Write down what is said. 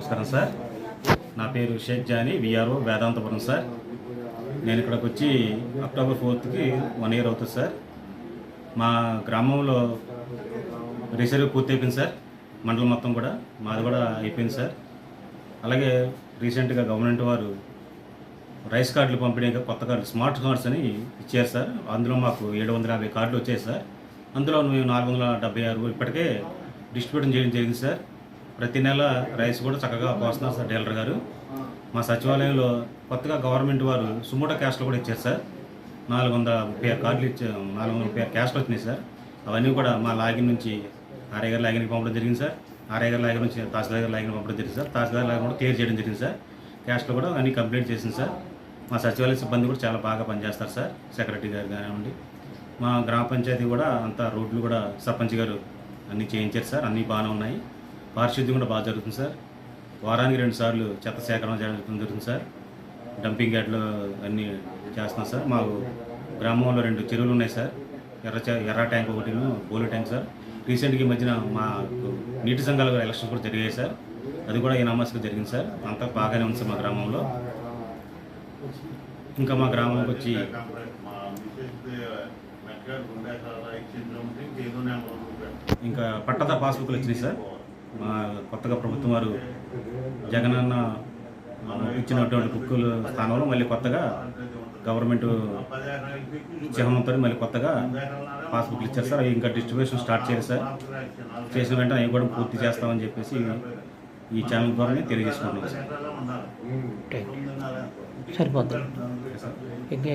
నమస్కారం సార్. నా పేరు షేక్ జానీ విఆర్ఓ వేదాంతపురం సార్. నేను ఇక్కడికి వచ్చి అక్టోబర్ ఫోర్త్కి వన్ ఇయర్ అవుతుంది సార్. మా గ్రామంలో రిసర్వ్ పూర్తి అయిపోయింది సార్. మండలం మొత్తం కూడా మాది కూడా అయిపోయింది సార్. అలాగే రీసెంట్గా గవర్నమెంట్ వారు రైస్ కార్డులు పంపిణీ కొత్త కార్డులు స్మార్ట్ కార్డ్స్ అని ఇచ్చారు సార్. అందులో మాకు ఏడు వందల యాభై కార్డులు వచ్చాయి సార్. అందులో మేము నాలుగు వందల డెబ్బై ఆరు ఇప్పటికే డిస్ట్రిబ్యూషన్ చేయడం జరిగింది సార్. ప్రతి నెల రైస్ కూడా చక్కగా పోస్తున్నారు సార్ డీలర్ గారు. మా సచివాలయంలో కొత్తగా గవర్నమెంట్ వారు సుమోటో క్యాష్లు కూడా ఇచ్చారు సార్. నాలుగు వందల ముప్పై కార్డులు ఇచ్చే నాలుగు వందల ముప్పై క్యాష్లు క్యాస్ట్లు వచ్చినాయి సార్. అవన్నీ కూడా మా లాగిన్ నుంచి ఆర్ఐ గారి లాగిన్కి పంపడం జరిగింది సార్. ఆర్ఐ గారి లాగిన్ నుంచి తహసీల్దార్ గారి లాగిన్ పంపడం జరిగింది సార్. తహసీల్దార్ లాగిన్ కూడా క్లియర్ చేయడం జరిగింది సార్. క్యాస్ట్లు కూడా అన్ని కంప్లీట్ చేసింది సార్. మా సచివాలయ సిబ్బంది కూడా చాలా బాగా పనిచేస్తారు సార్. సెక్రటరీ గారు కానివ్వండి. మా గ్రామ పంచాయతీ కూడా అంతా రోడ్లు కూడా సర్పంచ్ గారు అన్నీ చేయించారు సార్. అన్నీ బాగానే ఉన్నాయి. పారిశుద్ధ్యం కూడా బాగా జరుగుతుంది సార్. వారానికి రెండు సార్లు చెత్త సేకరణ జరుగుతుంది జరుగుతుంది సార్. డంపింగ్ యార్డ్లో అన్నీ చేస్తున్నాం సార్. మాకు గ్రామంలో రెండు చెరువులు ఉన్నాయి సార్. ఎర్ర ఎర్ర ట్యాంక్ ఒకటి బోలు ట్యాంక్ సార్. రీసెంట్గా ఈ మధ్యన మా నీటి సంఘాల ఎలక్షన్స్ కూడా జరిగాయి సార్. అది కూడా ఈ నమస్గా జరిగింది సార్. అంతా బాగానే ఉంది సార్ మా గ్రామంలో. ఇంకా మా గ్రామంకి వచ్చి ఇంకా పట్టద పాస్బుక్లు వచ్చినాయి సార్. మా కొత్తగా ప్రభుత్వం వారు జగనన్న ఇచ్చినటువంటి బుక్కుల స్థానంలో మళ్ళీ కొత్తగా గవర్నమెంట్ చిహ్నంతో మళ్ళీ కొత్తగా పాస్బుక్లు ఇచ్చారు సార్. అవి ఇంకా డిస్ట్రిబ్యూషన్ స్టార్ట్ చేయాలి సార్. చేసిన వెంటనే అవి కూడా పూర్తి చేస్తామని చెప్పేసి ఈ ఛానల్ ద్వారానే తెలియజేసుకుంటున్నాం సార్. సరిపోద్ది. ఇంకా